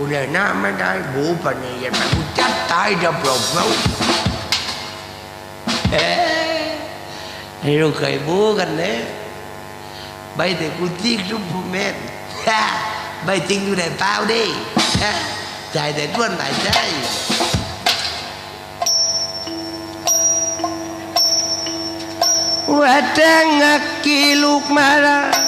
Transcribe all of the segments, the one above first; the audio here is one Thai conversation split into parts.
กูเลยน้าไม่ได้บูปนี่ยังไงกูจัดตายจะปลบเขาเอ๊ะให้เราเคยบูกันเนี่ยใบแต่กูทิ้งรูปผู้แม่นใบจริงอยู่ในเปล่าดิใจแต่ต้วนหลายใจว่าแจ้งอักกีลูกมาละแล้ว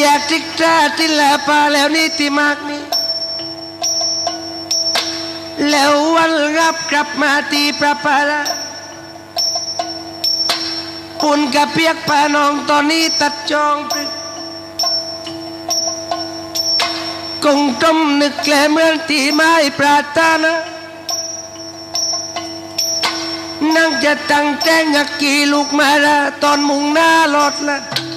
อนนี้มากนอกแควนแล้วนี่แดนมุรีสิอยากติกตาติลาปาแล้วนี่ติมากนี่แล้ววันรับกลับมาตีประปาละปุ่นกับเปียกปานองตอนนี้ตัดจองปรึกงต้มนึกแกลเหมือนตีไม้ปราตานะนั่งจะตั้งแจ้งอักกีลูกมาละตอนมุงหน้าหลอดปานั้นว่าตอนมุงหน้ารถละ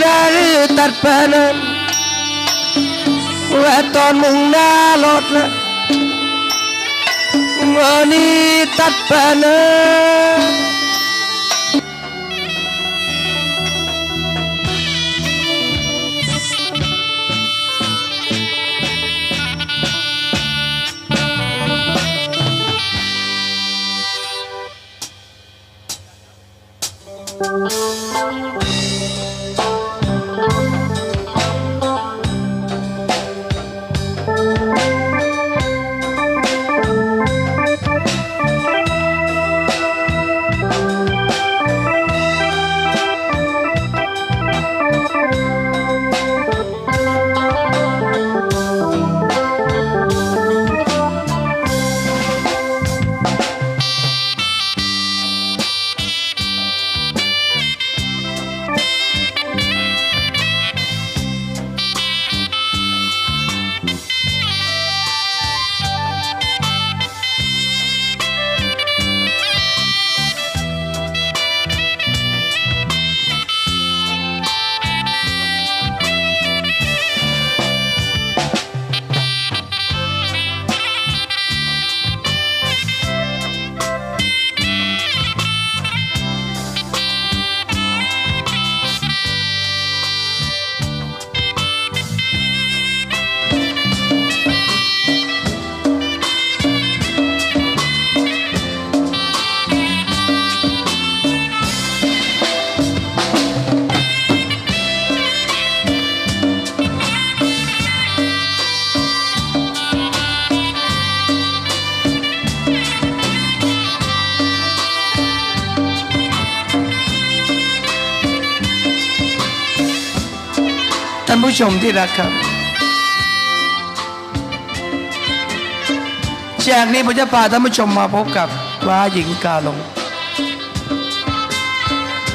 nal tat pan wa ton mung na lot ngani ผู้ชมที่รักครับ จากนี้ผมจะพาท่านผู้ชมมาพบกับกว้าหญิงกาหลง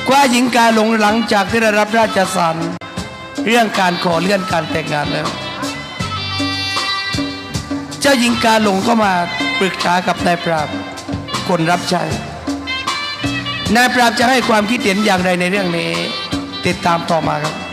กว้าหญิงกาหลงหลังจากที่ได้รับราชสารเรื่องการขอเลื่อนการแต่งงานแล้ว เจ้าหญิงกาหลงก็มาปรึกษากับนายปราบคนรับใช้ นายปราบจะให้ความคิดเห็นอย่างไรในเรื่องนี้ ติดตามต่อมาครับ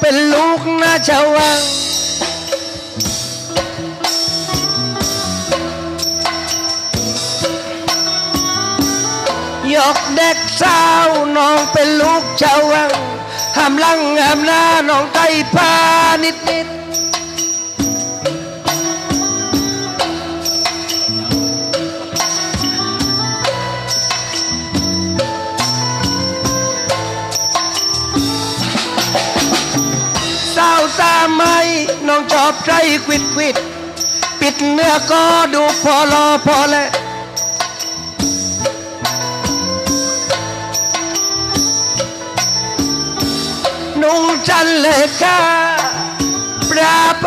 เป็นลูกนาชวัง ยกเด็กสาวน้องเป็นลูกชาวังห้ามลังห้ามหน้าน้องไต้พานิดนิด ไม่น้องชอบใจควิดควิดปิดเนื้อก็ดูพอรอพอแล้วนุ่งจันเลยค่ะปราบ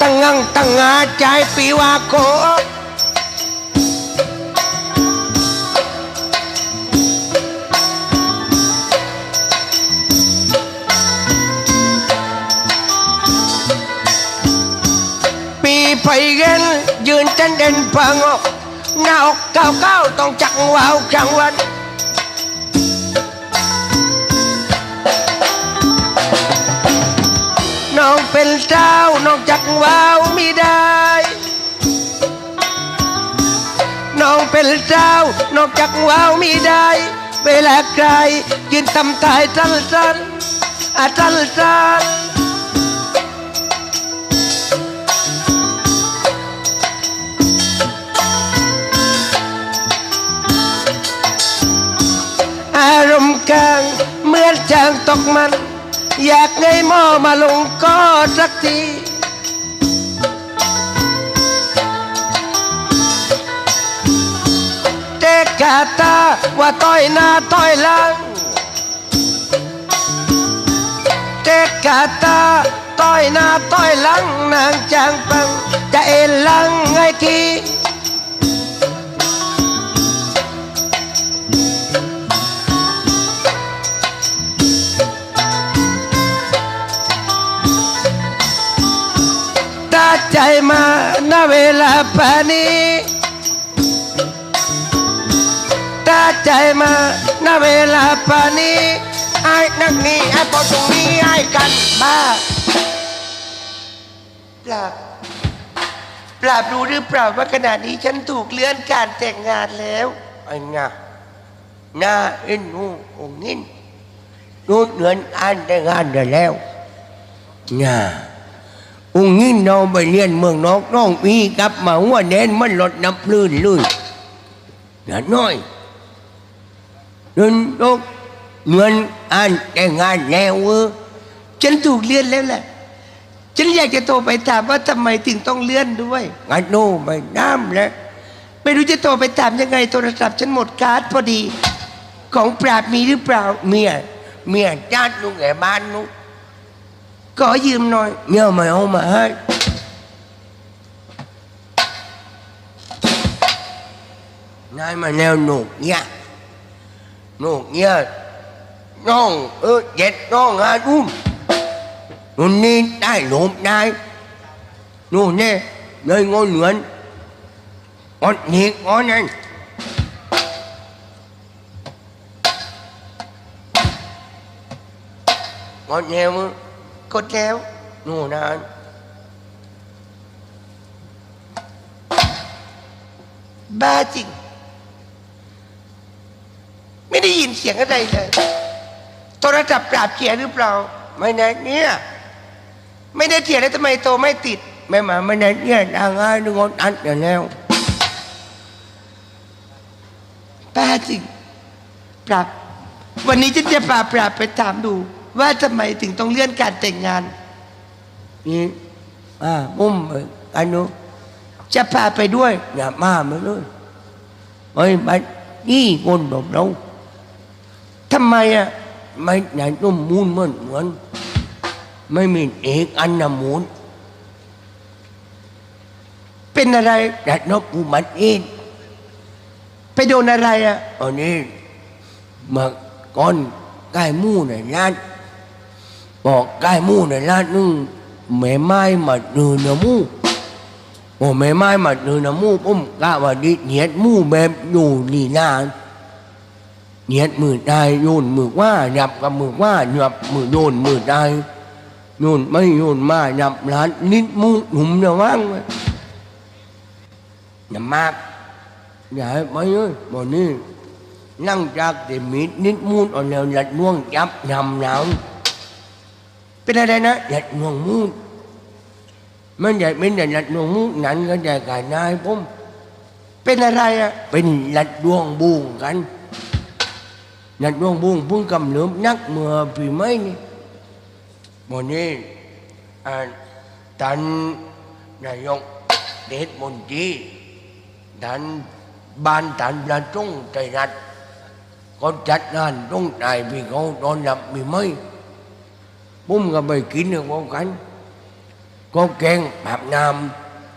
ตั้งงังตั้งงาใจปีวาโคปีไฟเย็นยืนเต้นเด่นพังออกหน้าอกเก้าเก้าต้องจักวาวกลางวัน เจ้านองจักว้าวไม่ได้ น้องเป็นเจ้านองจักว้าวไม่ได้ เวลาใครยืนทำทายจันจันอาจันจันอารมณ์กลางเหมือนจางตกมัน อยากไงหม้อมาลงก็สักทีเจ๊กาตาว่าต้อยหน้าต้อยหลังเจ๊กาตาต้อยหน้าต้อยหลังนางจางปังจะเอ็นหลังไงที ตาใจมาณเวลาปานนี้ตาใจมาณเวลาปานนี้ไอ้นักนี้ไอ้ปอตรงนี้ไอ้กันบ้าปราบปราบรู้หรือเปล่าว่าขณะนี้ฉันถูกเลื่อนการแต่งงานแล้วไอ้งาหน้าเอ็นหนูองค์นินนูนเงินอันแต่งงานได้แล้วงา อุ้งนี้น้องไปเรียนเมืองนอกน้องมีกลับมาหัวแดนมันลดน้ำลื่นเลยอย่าน้อยเดินนกเงินอันแต่งงานแล้วเออฉันถูกเลื่อนแล้วแหละฉันอยากจะโทรไปถามว่าทำไมถึงต้องเลื่อนด้วยงานโน่ไม่น้ำแล้วไม่รู้จะโทรไปถามยังไงโทรศัพท์ฉันหมดการ์ดพอดี ของปราบมีหรือเปล่าเมียเมียญาติลุงแก่บ้านนุขอยืมหน่อยเงี้ยไม่เอามาให้นายมาแนวหนุก เนี่ยหนุกเนี่ยน้องเออเจ็ดน้องฮะอุ้มนุ่นนี่ได้หลบได้นู่นเกดแล้วหนูนานบ้าจริง ไม่ได้ยินเสียงอะไรเลยโทรศัพท์ปราบเสียหรือเปล่า ไม่แน่เนี่ย ไม่ได้เถียงแล้วทำไมโตไม่ติดไม่มาไม่แน่เนี่ยดังง่ายนึกว่าอันอย่างแล้วบ้าจริง ปรับ วันนี้ฉันจะพาปราบไปถามดู ว่าทำไมถึงต้องเลื่อนการแต่งงานนี่อ่ามุมเอ่ออันนู้นจะพาไปด้วยอย่ามามาเลยเฮ้ยไปนี่คนแบบเราทำไมอะไม่ไหนต้มมูนเหมือนเหมือน ไม่มีเอกอันนะมูนเป็นอะไรแต่นกกูมันเองไปโดนอะไรอะอันนี้มาก่อนใกล้หมู่ในร้าน บอกใกล้มู่ในร้านนึงแม่ไม้มาเดินนะมู่โอ้แม่ไม้มาเดินนะมู่ผมกะว่าดิเหยียดมู่แบบอยู่นี่นานเหยียดมือได้โยนมือว่าหยับกับมือว่าหยับมือโยนมือได้โยนไม่โยนมาหยับร้านนิดมูหนุ่มนะว่างไว้อย่ามากอย่าให้ไปเอ้ยบนนี้นั่งจากเดมิดนิดมูดอ่อนแล้วหยัดน่วงจับยำหนาว เป็นอะไรนะหยัดน่วงมูดมันใหญ่เป็นหยัดน่วงมูดนั้นก็จะกลายนายผมเป็นอะไรอะเป็นหยัดดวงบุงกันหยัดดวงบุงพุ่งกำเนิดนักเมื่อปีไม่นี่บนนี้อ่าท่านนายกเดชมนตรีท่านบ้านท่านประจงใจรัฐ ผมก็ไปกินกับกันก็แกงผับน้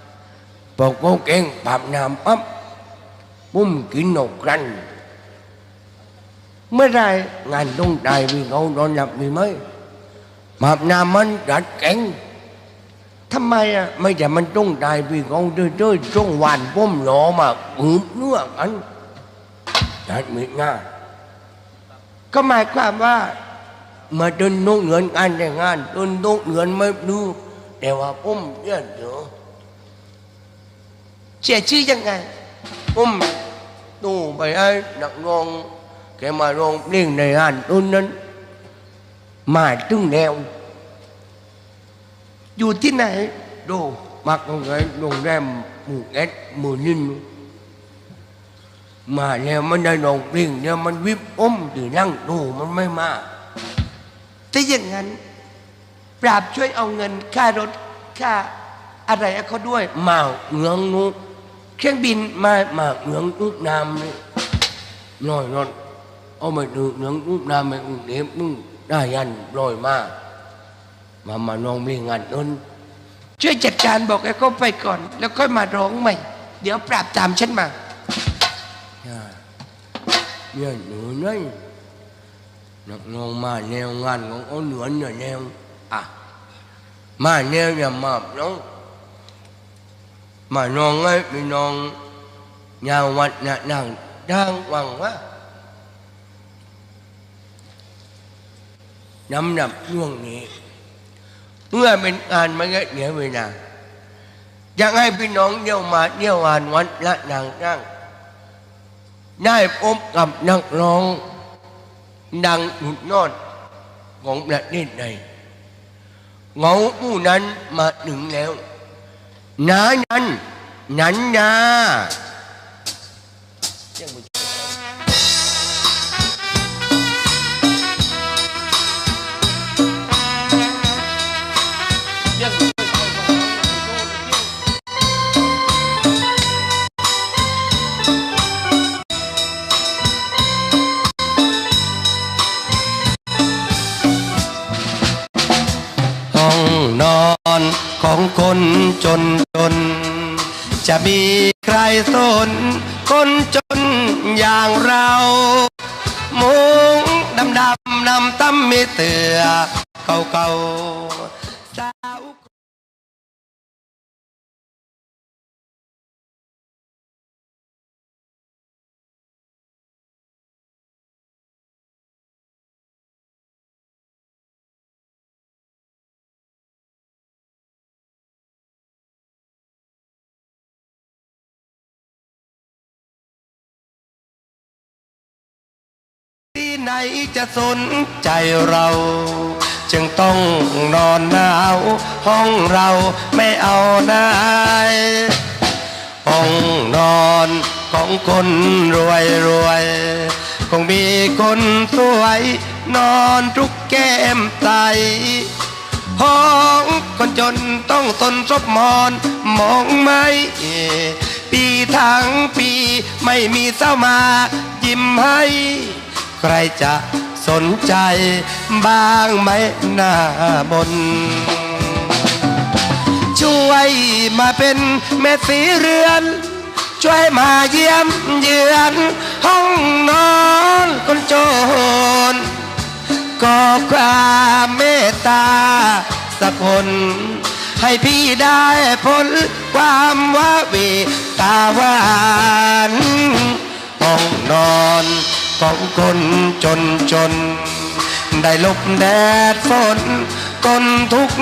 ำพอก็แกงผับน้ำปั๊บผมกินนกกันเมื่อไรงานต้องตายวิ่งเอานอนหลับมีไหมผับน้ำมันดัดแกงทำไมอะไม่แต่มันต้องตายวิ่งเอาเด้อๆช่วงวันป้มหล่อมาหืมเนื้อกันดัดมีง่าก็หมายความว่า มาจนโน้เงินงานแต่งงานจนโน้เงินไม่ดูแต่ว่าผมเยอะเยอะเสียชื่อยังไงผมดูไปไอ้นักร้องแกมาร้องเพลงในงานต้นนั้น มาตึงแนว อยู่ที่ไหนดูมักงไหนโรงแรมหมู่เอ็ดหมู่นินมาแล้วมันได้ร้องเพลงเนี่ยมันวิบอมถือนั่งดูมันไม่มา ถ้าอย่างนั้น ปราบช่วยเอาเงินค่ารถค่าอะไรให้เขาด้วยมาเงืองนุกเครื่องบินมามาเงืองนุกน้ำนี่น้อยนอนเอาไปดูเงืองนุกน้ำไปอุ้งเด็บนุ่งได้ยันลอยมามามาน้องมีงานนั้นช่วยจัดการบอกให้เขาไปก่อน แล้วค่อยมาร้องใหม่ เดี๋ยวปราบตามฉันมาเนี่ยหนูนี่นั กน้องมาแนวงานของเอาเหนือนเนี่ยแนวอะมาแนวอย่ามาน้องมานองไอ้พี่น้องยาววัดน่ะนั่งทางวังวะน้ำหนับช่วงนี้ เมื่อเป็นงานไม่เงี้ยเวลาอยากให้พี่น้องเที่ยวมาเที่ยวงานวัดละนางนั่งได้พบกับนักร้อง ดังหุดนอดของประเทศใดเงาผู้นั้นมาถึงแล้ว นานั้น นันนา มีใครสน คนจนอย่างเรา มุงดำดำนำตั้มมีเตือเก่าเก่าสาว ไหนจะสนใจเรา จึงต้องนอนหนาว ห้องเราไม่เอาไหนห้องนอนของคนรวยรวยคงมีคนสวย นอนทุกแก้มใสห้องคนจนต้องตนซบมอนมองไม่ปีทั้งปีไม่มีเศร้ามายิ้มให้ ใครจะสนใจบ้างไหมหน้าบน ช่วยมาเป็นแม่สีเรือน ช่วยมาเยี่ยมเยือนห้องนอนคนจนก็ความเมตตาสักคนให้พี่ได้พ้นความว้าเวตาหวานห้องนอน ของคนจนจน ได้ลบแดดฝนก้นทุกข์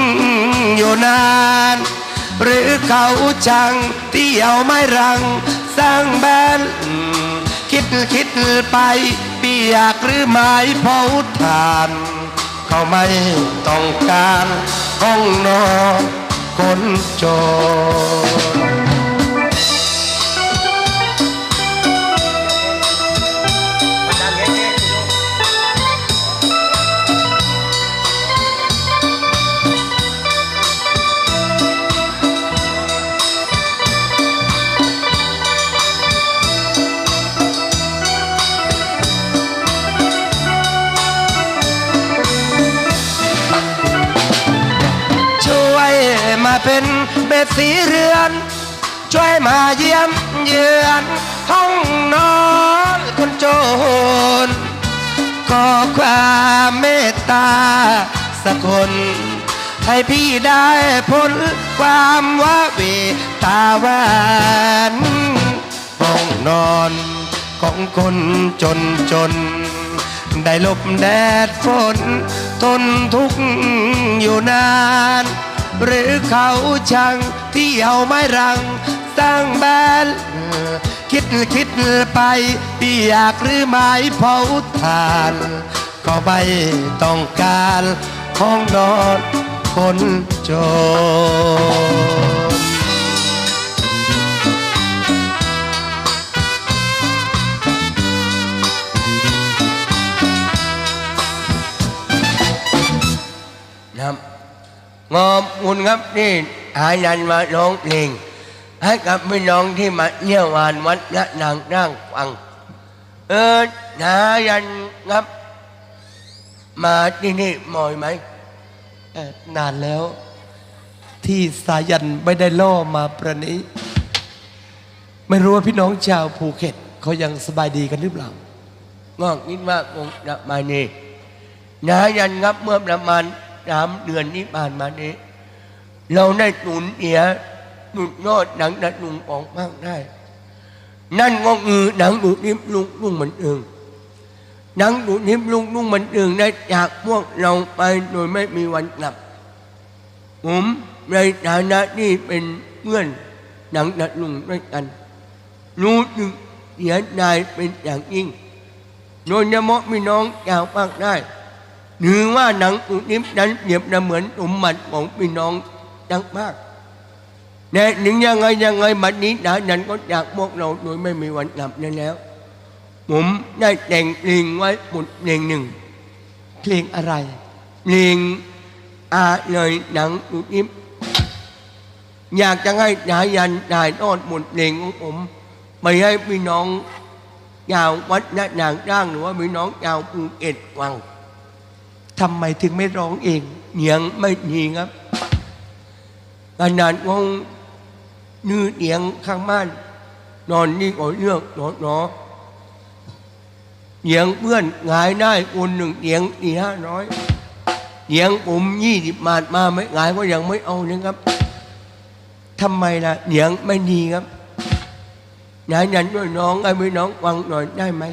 อยู่นาน หรือเขาจังเที่ยวไม่รัง สร้างแบนคิดคิดไปเปียกหรือไม้เผาทาน เขาไม่ต้องการห้องนอนคนจน สีเรือน ช่วยมาเยี่ยมเยือน ห้องนอนคนจน ขอความเมตตาสักคนให้พี่ได้พ้นความว้าเวตาวานห้องนอนของคนจนจน ได้ลบแดดฝน ทนทุกข์อยู่นาน หรือเขาช่างที่เอาไม้รังสร้างบ้านคิดคิดไปเปียกหรือไม้เผาถ่าน ก็ไม่ต้องการห้องนอนคนจน งอมคุณครับนี่หายันมาร้องเพลงให้กับพี่น้องที่มาเยี่ยวงานวัดละนางร่างฟัง เออหายันครับ มาที่นี่บ่อยไหมเอ่อนานแล้ว ที่สายันไม่ได้ล่อมาประนี้ ไม่รู้ว่าพี่น้องชาวภูเก็ตเขายังสบายดีกันหรือเปล่างอกนิดว่าคงจะมานี่นายันครับเมื่อประมาณ สามเดือนที่ผ่านมานี้ เราได้หนุนเอียหนุนยอดหนังดัดลุงออกมากได้ นั่นก็คือหนังดูดนิ้มลุงลุงเหมือนเอิงหนังดูดนิ้มลุงลุงเหมือนเอิงได้จากพวกเราไปโดยไม่มีวันกลับ ผมในฐานะที่เป็นเพื่อนหนังดัดลุงด้วยกัน รู้จึงเสียดายเป็นอย่างยิ่งโดยเฉพาะพี่น้องชาวภาคใต้ หรือว่าหนังอุนิมนั้นเปรียบเสมือนสมบัติของพี่น้องทั้งภาคแต่ถึงยังไงยังไงบัดนี้ดานันก็จากพวกเราโดยไม่มีวันกลับนั่นแล้ว ผมได้แต่งเพลงไว้บทเพลงหนึ่ง เพลงอะไร เพลงอาเลยหนังอุนิมอยากจะให้ดายันถ่ายทอดบทเพลงของผมไปให้พี่น้องชาววัดนาหนางร่างหรือว่าพี่น้องชาวภูเก็ตฟัง ทำไมถึงไม่ร้องเองเนียงไม่มีครับขนาดงงนื้อเดียงข้างบ้าน นอนนี่ก็เลือกหนอหนอเดียงเพื่อนหงายได้คนหนึ่งเดียงสี่ห้าร้อยเดียงผมยี่สิบบาทมาไม่หงายก็ยังไม่เอานะครับทำไมล่ะเดียงไม่ดีครับนายยันด้วยน้องไอ้พี่น้องฟังหน่อยได้ไหม